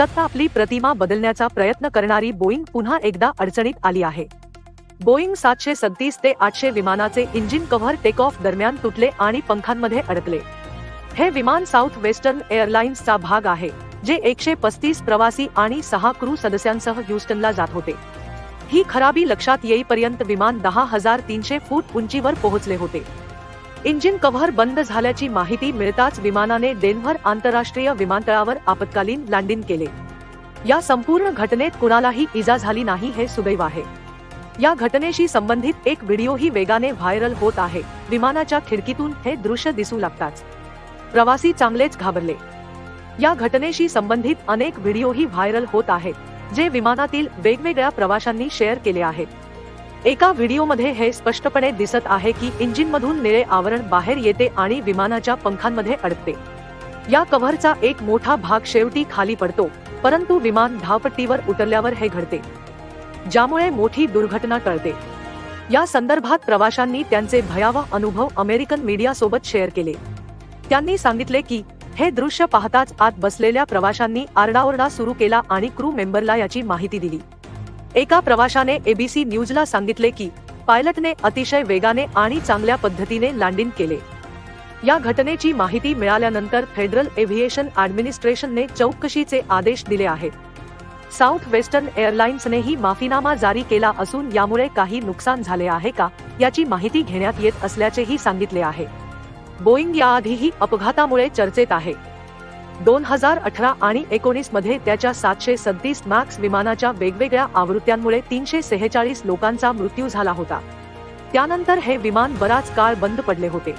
सत्ता आपली प्रतिमा बदलण्याचा प्रयत्न करणारी बोईंग पुन्हा एकदा अडचणीत आली आहे. बोईंग सातशे सदतीस ते आठशे विमानाचे इंजिन कव्हर टेक ऑफ दरम्यान तुटले आणि पंखांमध्ये अडकले. हे विमान साऊथ वेस्टर्न एअरलाइन्सचा भाग आहे जे एकशे पस्तीस प्रवासी आणि सहा क्रू सदस्यांसह ह्युस्टनला जात होते. ही खराबी लक्षात येईपर्यंत विमान दहा हजार तीनशे फूट उंचीवर पोहोचले होते. इंजिन कव्हर बंद झाल्याची माहिती मिळताच विमानाने डेन्व्हर आंतरराष्ट्रीय विमानतळावर आपत्कालीन लँडिंग केले. या संपूर्ण घटनेत कुणालाही इजा झाली नाही हे सुदैव आहे. या घटनेशी संबंधित एक व्हिडिओही वेगाने व्हायरल होत आहे. विमानाच्या खिडकीतून हे दृश्य दिसू लागताच. प्रवासी चांगलेच घाबरले. या घटनेशी संबंधित अनेक व्हिडिओही व्हायरल होत आहेत जे विमानातील वेगवेगळ्या प्रवाशांनी शेअर केले आहेत. एका व्हिडिओमध्ये हे स्पष्टपणे दिसत आहे की इंजिनमधून निळे आवरण बाहेर येते आणि विमानाच्या पंखांमध्ये अडकते. या कव्हरचा एक मोठा भाग शेवटी खाली पडतो परंतु विमान धावपट्टीवर उतरल्यावर हे घडते ज्यामुळे मोठी दुर्घटना टळते. या संदर्भात प्रवाशांनी त्यांचे भयावह अनुभव अमेरिकन मीडिया सोबत शेअर केले. त्यांनी सांगितले की हे दृश्य पाहताच आत बसलेल्या प्रवाशांनी आरडाओरडा सुरू केला आणि क्रू मेंबरला याची माहिती दिली. एका प्रवाशाने एबीसी न्यूजला सांगितले की पायलटने अतिशय वेगाने आणि चांगल्या पद्धतीने लँडिंग केले. या घटनेची माहिती मिळाल्यानंतर फेडरल एव्हिएशन ऍडमिनिस्ट्रेशनने चौकशीचे आदेश दिले आहेत. साऊथ वेस्टर्न एअरलाइन्सनेही माफीनामा जारी केला असून यामुळे काही नुकसान झाले आहे का याची माहिती घेण्यात येत असल्याचेही सांगितले आहे. बोईंग याआधीही अपघातामुळे चर्चेत आहे. दोन हजार अठरा आणि एकोणीसमध्ये त्याच्या सातशे सदतीस मॅक्स विमानाच्या वेगवेगळ्या आवृत्त्यांमुळे तीनशे सेहेचाळीस लोकांचा मृत्यू झाला होता. त्यानंतर हे विमान बराच काळ बंद पडले होते.